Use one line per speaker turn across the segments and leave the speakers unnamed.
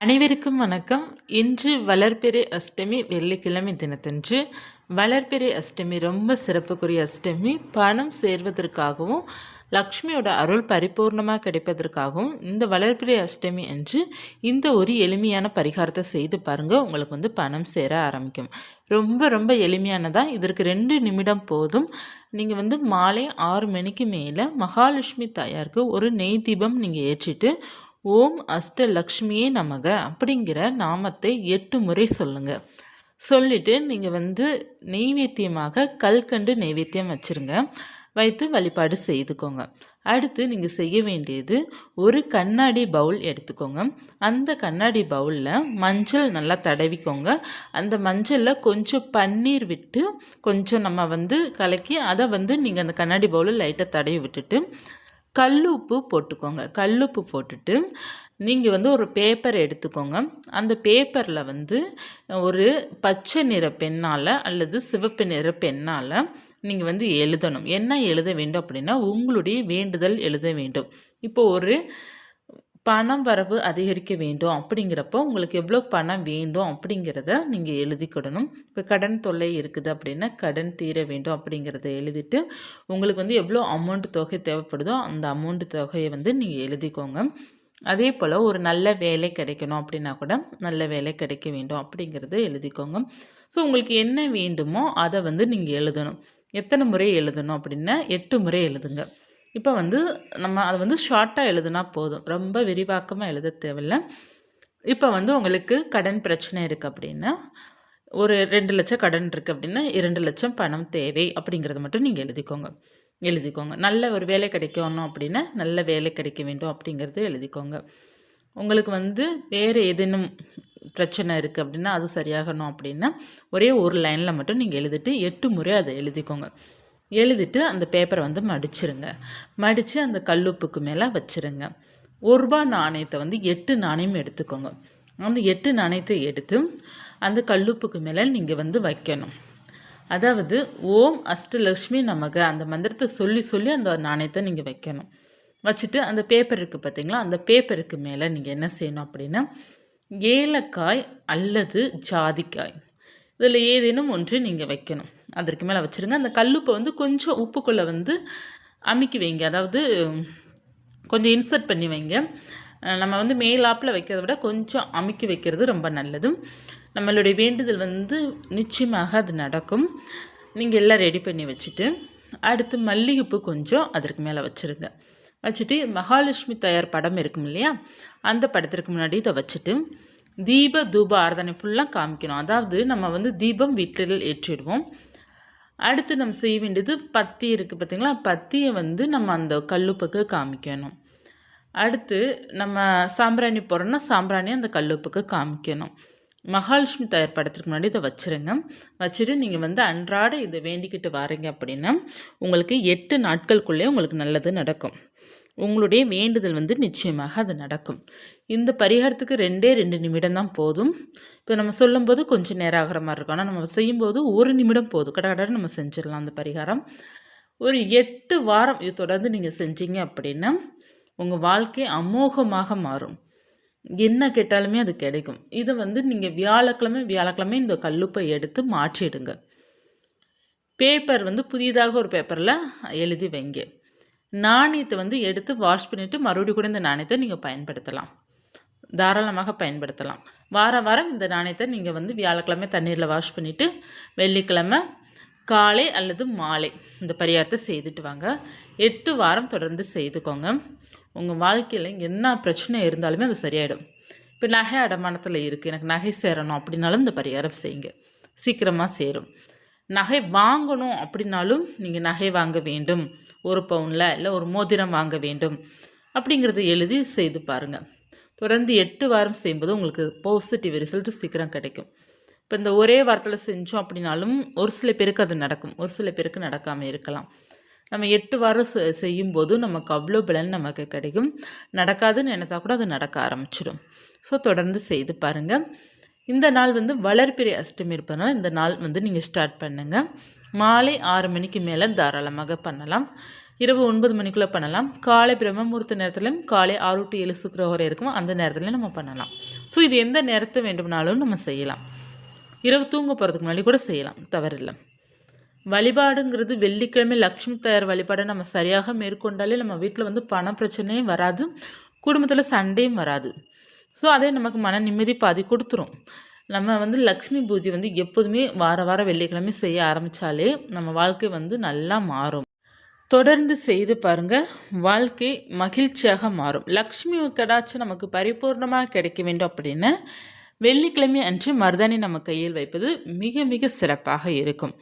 அனைவருக்கும் வணக்கம். இன்று வளர்பிறை அஷ்டமி வெள்ளிக்கிழமை தினத்தன்று. வளர்பிறை அஷ்டமி ரொம்ப சிறப்புக்குரிய அஷ்டமி. பணம் சேர்வதற்காகவும் லக்ஷ்மியோட அருள் பரிபூர்ணமாக கிடைப்பதற்காகவும் இந்த வளர்பிறை அஷ்டமி அன்று இந்த ஒரு எளிமையான பரிகாரத்தை செய்து பாருங்கள் உங்களுக்கு வந்து பணம் சேர ஆரம்பிக்கும். ரொம்ப ரொம்ப எளிமையானதாக இதற்கு ரெண்டு நிமிடம் போதும். நீங்கள் வந்து மாலை ஆறு மணிக்கு மேலே மகாலட்சுமி தாயாருக்கு ஒரு நெய் தீபம் நீங்கள் ஏற்றிட்டு ஓம் அஷ்டலக்ஷ்மியே நமக அப்படிங்கிற நாமத்தை எட்டு முறை சொல்லுங்கள் சொல்லிவிட்டு நீங்கள் வந்து நெய்வேத்தியமாக கல்கண்டு நெய்வேத்தியம் வச்சுருங்க. வைத்து வழிபாடு செய்துக்கோங்க. அடுத்து நீங்கள் செய்ய வேண்டியது ஒரு கண்ணாடி பவுல் எடுத்துக்கோங்க. அந்த கண்ணாடி பவுலில் மஞ்சள் நல்லா தடவிக்கோங்க. அந்த மஞ்சளில் கொஞ்சம் பன்னீர் விட்டு கொஞ்சம் நம்ம வந்து கலக்கி அதை வந்து நீங்கள் அந்த கண்ணாடி பவுலில் லைட்டாக தடவி விட்டுட்டு கல்லுப்பு போட்டுக்கோங்க. கல்லுப்பு போட்டுட்டு நீங்கள் வந்து ஒரு பேப்பர் எடுத்துக்கோங்க. அந்த பேப்பரில் வந்து ஒரு பச்சை நிற பெண்ணால் அல்லது சிவப்பு நிற பெண்ணால் நீங்கள் வந்து எழுதணும். என்ன எழுத வேண்டும் அப்படின்னா உங்களுடைய வேண்டுதல் எழுத வேண்டும். இப்போ ஒரு பணம் வரவு அதிகரிக்க வேண்டும் அப்படிங்கிறப்போ உங்களுக்கு எவ்வளோ பணம் வேண்டும் அப்படிங்கிறத நீங்கள் எழுதிக்கிடணும் இப்போ கடன் தொல்லை இருக்குது அப்படின்னா கடன் தீர வேண்டும் அப்படிங்கிறத எழுதிட்டு உங்களுக்கு வந்து எவ்வளோ அமௌண்ட் தொகை தேவைப்படுதோ அந்த அமௌண்ட் தொகையை வந்து நீங்கள் எழுதிக்கோங்க. அதே போல் ஒரு நல்ல வேலை கிடைக்கணும் அப்படின்னா கூட நல்ல வேலை கிடைக்க வேண்டும் அப்படிங்கிறத எழுதிக்கோங்க. ஸோ உங்களுக்கு என்ன வேண்டுமோ அதை வந்து நீங்கள் எழுதணும். எத்தனை முறை எழுதணும் அப்படின்னா எட்டு முறை எழுதுங்க. இப்போ வந்து நம்ம அதை வந்து ஷார்ட்டாக எழுதுனா போதும். ரொம்ப விரிவாக்கமாக எழுத தேவையில்ல. இப்போ வந்து உங்களுக்கு கடன் பிரச்சனை இருக்குது அப்படின்னா ஒரு ரெண்டு லட்சம் கடன் இருக்குது அப்படின்னா இரண்டு லட்சம் பணம் தேவை அப்படிங்கிறத மட்டும் நீங்கள் எழுதிக்கோங்க. எழுதிக்கோங்க. நல்ல ஒரு வேலை கிடைக்கணும் அப்படின்னா நல்ல வேலை கிடைக்க வேண்டும் அப்படிங்கிறத எழுதிக்கோங்க. உங்களுக்கு வந்து வேறு ஏதேனும் பிரச்சனை இருக்குது அப்படின்னா அது சரியாகணும் அப்படின்னா ஒரே ஒரு லைனில் மட்டும் நீங்கள் எழுதிட்டு எட்டு முறை அதை எழுதிக்கோங்க. எழுதிட்டு அந்த பேப்பரை வந்து மடிச்சிருங்க. மடித்து அந்த கல்லுப்புக்கு மேலே வச்சுருங்க. ஒரு ரூபா நாணயத்தை வந்து எட்டு நாணயம் எடுத்துக்கோங்க. அந்த எட்டு நாணயத்தை எடுத்து அந்த கல்லுப்புக்கு மேலே நீங்கள் வந்து வைக்கணும். அதாவது ஓம் அஷ்டலக்ஷ்மி நமக அந்த மந்திரத்தை சொல்லி சொல்லி அந்த நாணயத்தை நீங்கள் வைக்கணும். வச்சுட்டு அந்த பேப்பர் இருக்குது பார்த்தீங்களா அந்த பேப்பருக்கு மேலே நீங்கள் என்ன செய்யணும் அப்படின்னா ஏலக்காய் அல்லது ஜாதிக்காய். இதில் ஏதேனும் ஒன்று நீங்கள் வைக்கணும். அதற்கு மேலே வச்சுருங்க. அந்த கல்லுப்பை வந்து கொஞ்சம் உப்புக்குள்ளே வந்து அமுக்கி வைங்க. அதாவது கொஞ்சம் இன்சர்ட் பண்ணி வைங்க. நம்ம வந்து மேலாப்பில் வைக்கிறத விட கொஞ்சம் அமுக்கி வைக்கிறது ரொம்ப நல்லது. நம்மளுடைய வேண்டுதல் வந்து நிச்சயமாக அது நடக்கும். நீங்கள் எல்லாம் ரெடி பண்ணி வச்சுட்டு அடுத்து மல்லிகைப்பூ கொஞ்சம் அதற்கு மேலே வச்சுருங்க. வச்சுட்டு மகாலட்சுமி தயார் படம் இருக்கும் இல்லையா? அந்த படத்திற்கு முன்னாடி இதை வச்சுட்டு தீப தூப ஆராதனை ஃபுல்லாக காமிக்கணும். அதாவது நம்ம வந்து தீபம் வீட்டில் ஏற்றிடுவோம். அடுத்து நம்ம செய்ய வேண்டியது பத்தி இருக்குது பார்த்திங்களா பத்தியை வந்து நம்ம அந்த கல்லுப்புக்கு காமிக்கணும். அடுத்து நம்ம சாம்பிராணி போடுறோன்னா சாம்பிராணி அந்த கல்லுப்புக்கு காமிக்கணும். மகாலட்சுமி தயார் படத்துக்கு முன்னாடி இதை வச்சுருங்க. வச்சுட்டு நீங்கள் வந்து அன்றாட இதை வேண்டிக்கிட்டு வரீங்க அப்படின்னா உங்களுக்கு எட்டு நாட்களுக்குள்ளே உங்களுக்கு நல்லது நடக்கும். உங்களுடைய வேண்டுதல் வந்து நிச்சயமாக அது நடக்கும். இந்த பரிகாரத்துக்கு ரெண்டே ரெண்டு நிமிடம் தான் போதும். இப்போ நம்ம சொல்லும்போது கொஞ்சம் நேரம் ஆகிற மாதிரி இருக்கும். ஆனால் நம்ம செய்யும்போது ஒரு நிமிடம் போதும். கடை நம்ம செஞ்சிடலாம் அந்த பரிகாரம். ஒரு எட்டு வாரம் இது தொடர்ந்து நீங்கள் செஞ்சீங்க அப்படின்னா உங்கள் வாழ்க்கை அமோகமாக மாறும். என்ன கேட்டாலுமே அது கிடைக்கும். இதை வந்து நீங்கள் வியாழக்கிழமை வியாழக்கிழமை இந்த கல்லுப்பை எடுத்து மாற்றிடுங்க. பேப்பர் வந்து புதிதாக ஒரு பேப்பரில் எழுதி வைங்க. நாணயத்தை வந்து எடுத்து வாஷ் பண்ணிவிட்டு மறுபடியும் கூட இந்த நாணயத்தை நீங்கள் பயன்படுத்தலாம். தாராளமாக பயன்படுத்தலாம். வார வாரம் இந்த நாணயத்தை நீங்கள் வந்து வியாழக்கிழமை தண்ணீரில் வாஷ் பண்ணிவிட்டு வெள்ளிக்கிழமை காலை அல்லது மாலை இந்த பரிகாரத்தை செய்துட்டு வாங்க. எட்டு வாரம் தொடர்ந்து செய்துக்கோங்க. உங்கள் வாழ்க்கையில் என்ன பிரச்சனை இருந்தாலுமே அது சரியாயிடும். இப்போ நகை அடமானத்தில் இருக்குது எனக்கு நகை சேரணும் அப்படின்னாலும் இந்த பரிகாரம் செய்யுங்க. சீக்கிரமாக சேரும். நகை வாங்கணும் அப்படின்னாலும் நீங்கள் நகை வாங்க வேண்டும். ஒரு பவுனில் இல்லை ஒரு மோதிரம் வாங்க வேண்டும். அப்படிங்கிறத எழுதி செய்து பாருங்கள் தொடர்ந்து எட்டு வாரம் செய்யும்போது உங்களுக்கு பாசிட்டிவ் ரிசல்ட் சீக்கிரம் கிடைக்கும். இப்போ இந்த ஒரே வாரத்தில் செஞ்சோம் அப்படின்னாலும் ஒரு சில பேருக்கு அது நடக்கும். ஒரு சில பேருக்கு நடக்காமல் இருக்கலாம். நம்ம எட்டு வாரம் செய்யும்போது நமக்கு அவ்வளோ பலன் நமக்கு கிடைக்கும். நடக்காதுன்னு நினைத்தா கூட அது நடக்க ஆரம்பிச்சிடும். ஸோ தொடர்ந்து செய்து பாருங்கள் இந்த நாள் வந்து வளர்பிறை அஷ்டமி இருப்பதனால இந்த நாள் வந்து நீங்கள் ஸ்டார்ட் பண்ணுங்கள் மாலை ஆறு மணிக்கு மேலே தாராளமாக பண்ணலாம். இரவு ஒன்பது மணிக்குள்ளே பண்ணலாம். காலை பிரம்மமுகூர்த்த நேரத்திலும் காலை ஆறு டு ஏழு சுக்கரவரை இருக்கும். அந்த நேரத்துலையும் நம்ம பண்ணலாம். ஸோ இது எந்த நேரத்தை வேண்டுமானாலும் நம்ம செய்யலாம். இரவு தூங்க போகிறதுக்கு முன்னாடி கூட செய்யலாம். தவறில்லை. வழிபாடுங்கிறது வெள்ளிக்கிழமை லக்ஷ்மி தயார் வழிபாடை நம்ம சரியாக மேற்கொண்டாலே நம்ம வீட்டில் வந்து பண பிரச்சனையும் வராது. குடும்பத்தில் சண்டையும் வராது. ஸோ அதே நமக்கு மன நிம்மதி பாதி கொடுத்துரும். நம்ம வந்து லக்ஷ்மி பூஜை வந்து எப்போதுமே வார வாரம் வெள்ளிக்கிழமை செய்ய ஆரம்பித்தாலே நம்ம வாழ்க்கை வந்து நல்லா மாறும். தொடர்ந்து செய்து பாருங்கள் வாழ்க்கை மகிழ்ச்சியாக மாறும். லக்ஷ்மி கடாட்சி நமக்கு பரிபூர்ணமாக கிடைக்க வேண்டும் அப்படின்னு வெள்ளிக்கிழமை அன்று மருதாணி நம்ம கையில் வைப்பது மிக மிக சிறப்பாக இருக்கும்.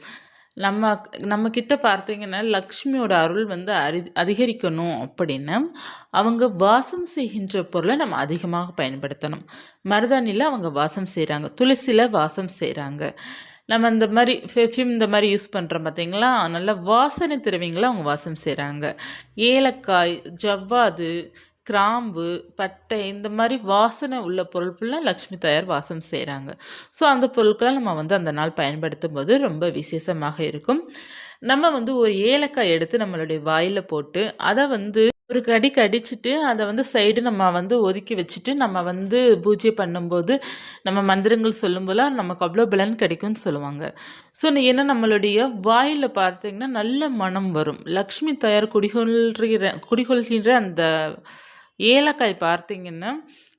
நம்ம நம்ம கிட்ட பார்த்தீங்கன்னா லக்ஷ்மியோட அருள் வந்து அரி அதிகரிக்கணும் அப்படின்னா அவங்க வாசம் செய்கின்ற பொருளை நம்ம அதிகமாக பயன்படுத்தணும். மருதாணியில் அவங்க வாசம் செய்கிறாங்க துளசியில் வாசம் செய்கிறாங்க நம்ம இந்த மாதிரி பெர்ஃப்யூம் இந்த மாதிரி யூஸ் பண்ணுறோம் பார்த்தீங்களா நல்ல வாசனை திருவிங்களை? அவங்க வாசம் செய்கிறாங்க ஏலக்காய் ஜவ்வாது கிராம்பு பட்டை இந்த மாதிரி வாசனை உள்ள பொருட்கள்லாம் லக்ஷ்மி தாயார் வாசம் செய்கிறாங்க ஸோ அந்த பொருட்களை நம்ம வந்து அந்த நாள் பயன்படுத்தும் போது ரொம்ப விசேஷமாக இருக்கும். நம்ம வந்து ஒரு ஏலக்காய் எடுத்து நம்மளுடைய வாயில் போட்டு அதை வந்து ஒரு கடி அடிச்சுட்டு அதை வந்து சைடு நம்ம வந்து ஒதுக்கி வச்சுட்டு நம்ம வந்து பூஜை பண்ணும்போது நம்ம மந்திரங்கள் சொல்லும்போது நமக்கு அவ்வளோ பலன் கிடைக்கும்னு சொல்லுவாங்க. ஸோ ஏன்னா நம்மளுடைய வாயில் பார்த்தீங்கன்னா நல்ல மனம் வரும். லக்ஷ்மி தயார் குடிகொள்கிற குடிகொள்கின்ற அந்த ஏலக்காய் பார்த்தீங்கன்னா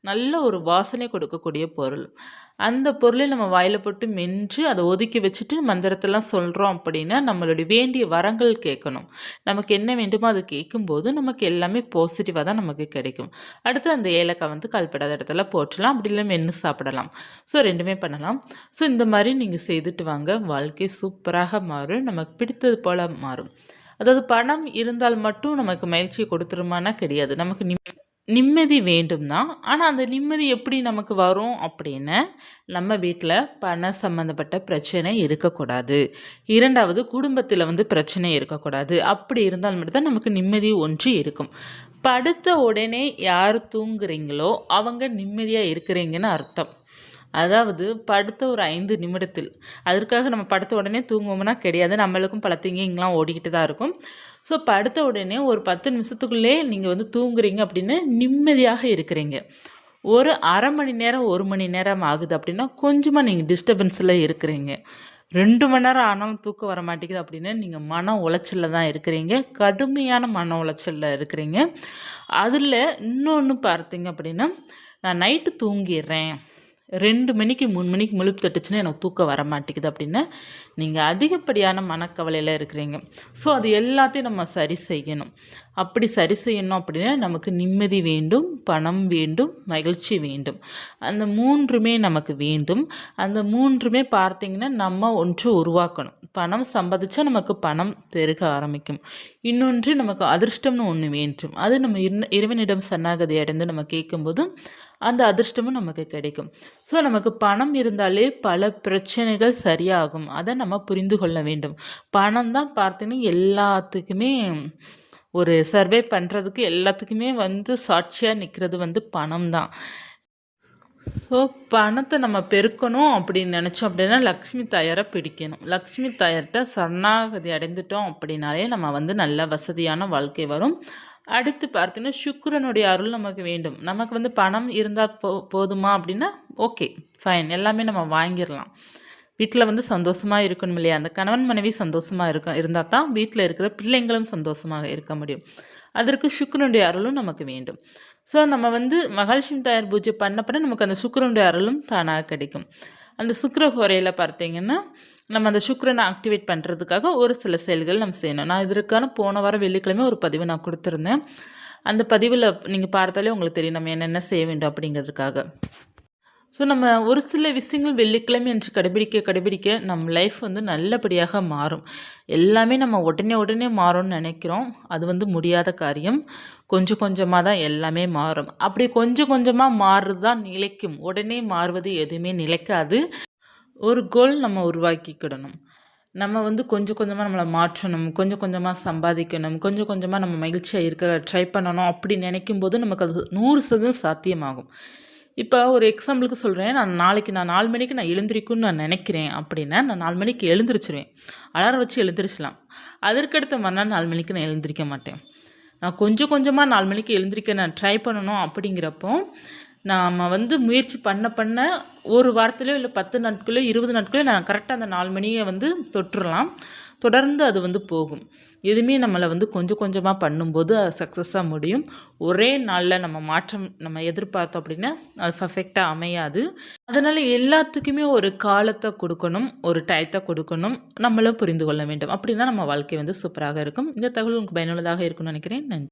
நல்ல ஒரு வாசனை கொடுக்கக்கூடிய பொருள். அந்த பொருளை நம்ம வாயில் போட்டு மென்று அதை ஒதுக்கி வச்சுட்டு மந்திரத்தெல்லாம் சொல்கிறோம் அப்படின்னா நம்மளுடைய வேண்டிய வரங்கள் கேட்கணும். நமக்கு என்ன வேண்டுமோ அது கேட்கும்போது நமக்கு எல்லாமே பாசிட்டிவாக தான் நமக்கு கிடைக்கும். அடுத்து அந்த ஏலக்காய் வந்து கல்படாத இடத்துல போட்டுடலாம் அப்படி இல்லை மென்று சாப்பிடலாம். ஸோ ரெண்டுமே பண்ணலாம். ஸோ இந்த மாதிரி நீங்கள் செய்துட்டு வாங்க. வாழ்க்கை சூப்பராக மாறும். நமக்கு பிடித்தது போல் மாறும். அதாவது பணம் இருந்தால் மட்டும் நமக்கு மகிழ்ச்சியை கொடுத்துருமானா கிடையாது. நமக்கு நிம்மதி வேண்டும் தான் ஆனால் அந்த நிம்மதி எப்படி நமக்கு வரும் அப்படின்னு நம்ம வீட்டில் பண சம்மந்தப்பட்ட பிரச்சனை இருக்கக்கூடாது. இரண்டாவது குடும்பத்தில் வந்து பிரச்சனை இருக்கக்கூடாது. அப்படி இருந்தால் மட்டும்தான் நமக்கு நிம்மதி ஒன்று இருக்கும். படுத்த உடனே யார் தூங்குறீங்களோ அவங்க நிம்மதியாக இருக்கிறீங்கன்னு அர்த்தம். அதாவது படுத்த ஒரு ஐந்து நிமிடத்தில். அதற்காக நம்ம படுத்த உடனே தூங்குவோம்னா கிடையாது. நம்மளுக்கும் பல திங்கிங்லாம் ஓடிக்கிட்டு தான் இருக்கும். ஸோ படுத்த உடனே ஒரு பத்து நிமிஷத்துக்குள்ளே நீங்கள் வந்து தூங்குறீங்க அப்படின்னு நிம்மதியாக இருக்கிறீங்க. ஒரு அரை மணி நேரம் ஒரு மணி நேரம் ஆகுது அப்படின்னா கொஞ்சமாக நீங்கள் டிஸ்டர்பன்ஸில் இருக்கிறீங்க. ரெண்டு மணி நேரம் ஆனாலும் தூக்கம் வர மாட்டேங்குது அப்படின்னு நீங்கள் மன உளைச்சலில் தான் இருக்கிறீங்க. கடுமையான மன உளைச்சலில் இருக்கிறீங்க. அதில் இன்னொன்று பார்த்தீங்க அப்படின்னா நான் நைட்டு தூங்கிடுறேன். ரெண்டு மணிக்கு மூணு மணிக்கு முழுப்பு தட்டுச்சுன்னா எனக்கு தூக்கம் வர மாட்டேங்குது அப்படின்னு நீங்கள் அதிகப்படியான மனக்கவலையில் இருக்கிறீங்க. ஸோ அது எல்லாத்தையும் நம்ம சரி செய்யணும். அப்படி சரி செய்யணும் அப்படின்னா நமக்கு நிம்மதி வேண்டும் பணம் வேண்டும் மகிழ்ச்சி வேண்டும். அந்த மூன்றுமே நமக்கு வேண்டும். அந்த மூன்றுமே பார்த்திங்கன்னா நம்ம ஒன்று உருவாக்கணும். பணம் சம்பாதிச்சா நமக்கு பணம் பெருக ஆரம்பிக்கும். இன்னொன்று நமக்கு அதிர்ஷ்டம்னு ஒன்று வேண்டும். அது நம்ம இறைவனிடம் சன்னாகதி அடைந்து நம்ம கேட்கும்போதும் அந்த அதிர்ஷ்டமும் நமக்கு கிடைக்கும். ஸோ நமக்கு பணம் இருந்தாலே பல பிரச்சனைகள் சரியாகும். அதை நம்ம புரிந்து கொள்ள வேண்டும். பணம் தான் பார்த்தீங்கன்னா எல்லாத்துக்குமே ஒரு சர்வே பண்ணுறதுக்கு எல்லாத்துக்குமே வந்து சாட்சியாக நிற்கிறது வந்து பணம் தான். ஸோ பணத்தை நம்ம பெருக்கணும் அப்படின்னு நினச்சோம் அப்படின்னா லக்ஷ்மி தாயாரை பிடிக்கணும். லக்ஷ்மி தாயார்கிட்ட சரணாகதி அடைந்துட்டோம் அப்படின்னாலே நம்ம வந்து நல்ல வசதியான வாழ்க்கை வரும். அடுத்து பார்த்தீங்கன்னா சுக்கரனுடைய அருள் நமக்கு வேண்டும். நமக்கு வந்து பணம் இருந்தால் போ போதுமா அப்படின்னா ஓகே ஃபைன் எல்லாமே நம்ம வாங்கிடலாம். வீட்டில் வந்து சந்தோஷமாக இருக்கணும் இல்லையா? அந்த கணவன் மனைவி சந்தோஷமாக இருக்க இருந்தால் தான் வீட்டில் இருக்கிற பிள்ளைங்களும் சந்தோஷமாக இருக்க முடியும். அதற்கு சுக்கரனுடைய அருளும் நமக்கு வேண்டும். ஸோ நம்ம வந்து மகாலட்சுமி தயார் பூஜை பண்ணப்பட நமக்கு அந்த சுக்கரனுடைய அருளும் தானாக கிடைக்கும். அந்த சுக்கர ஹோரையில் பார்த்தீங்கன்னா நம்ம அந்த சுக்கரனை ஆக்டிவேட் பண்ணுறதுக்காக ஒரு சில செயல்கள் நம்ம செய்யணும். நான் இதற்கான போன வாரம் வெள்ளிக்கிழமை ஒரு பதிவு நான் கொடுத்துருந்தேன். அந்த பதிவில் நீங்கள் பார்த்தாலே உங்களுக்கு தெரியும் நம்ம என்னென்ன செய்ய வேண்டும் அப்படிங்கிறதுக்காக. ஸோ நம்ம ஒரு சில விஷயங்கள் வெள்ளிக்கிழமை என்று கடைபிடிக்க கடைபிடிக்க நம்ம லைஃப் வந்து நல்லபடியாக மாறும். எல்லாமே நம்ம உடனே உடனே மாறும்னு நினைக்கிறோம். அது வந்து முடியாத காரியம். கொஞ்சம் கொஞ்சமாக தான் எல்லாமே மாறும். அப்படி கொஞ்சம் கொஞ்சமாக மாறுறது தான் நிலைக்கும். உடனே மாறுவது எதுவுமே நிலைக்காது. ஒரு கோல் நம்ம உருவாக்கிக்கிடணும். நம்ம வந்து கொஞ்சம் கொஞ்சமாக நம்மளை மாற்றணும். கொஞ்சம் கொஞ்சமாக சம்பாதிக்கணும். கொஞ்சம் கொஞ்சமாக நம்ம மகிழ்ச்சியாக இருக்க ட்ரை பண்ணணும். அப்படி நினைக்கும் போது நமக்கு அது நூறு சதவீதம் சாத்தியமாகும். இப்போ ஒரு எக்ஸாம்பிளுக்கு சொல்கிறேன் நான் நாளைக்கு நான் நாலு மணிக்கு நான் எழுந்திரிக்கும்னு நான் நினைக்கிறேன் அப்படின்னா நான் நாலு மணிக்கு எழுந்திரிச்சிருவேன். அலாரம் வச்சு எழுந்திரிச்சலாம் அதற்கடுத்த மறுநாள் நாலு மணிக்கு நான் எழுந்திரிக்க மாட்டேன். நான் கொஞ்சம் கொஞ்சமாக நாலு மணிக்கு எழுந்திரிக்க நான் ட்ரை பண்ணணும் அப்படிங்கிறப்போ நாம் வந்து முயற்சி பண்ண பண்ண ஒரு வாரத்துலையோ இல்லை பத்து நாட்களோ இருபது நாட்களோ நான் கரெக்டாக அந்த நாலு மணியை வந்து தொட்டுடலாம் தொடர்ந்து அது வந்து போகும். எதுவுமே நம்மளை வந்து கொஞ்சம் கொஞ்சமாக பண்ணும்போது அது சக்ஸஸாக முடியும். ஒரே நாளில் நம்ம மாற்றம் நம்ம எதிர்பார்த்தோம் அப்படின்னா அது பர்ஃபெக்டாக அமையாது. அதனால் எல்லாத்துக்குமே ஒரு காலத்தை கொடுக்கணும் ஒரு டயத்தை கொடுக்கணும். நம்மளும் புரிந்து கொள்ள வேண்டும். அப்படின்னா நம்ம வாழ்க்கை வந்து சூப்பராக இருக்கும். இந்த தகவல் உங்களுக்கு பயனுள்ளதாக இருக்கும்னு நினைக்கிறேன். நன்றி.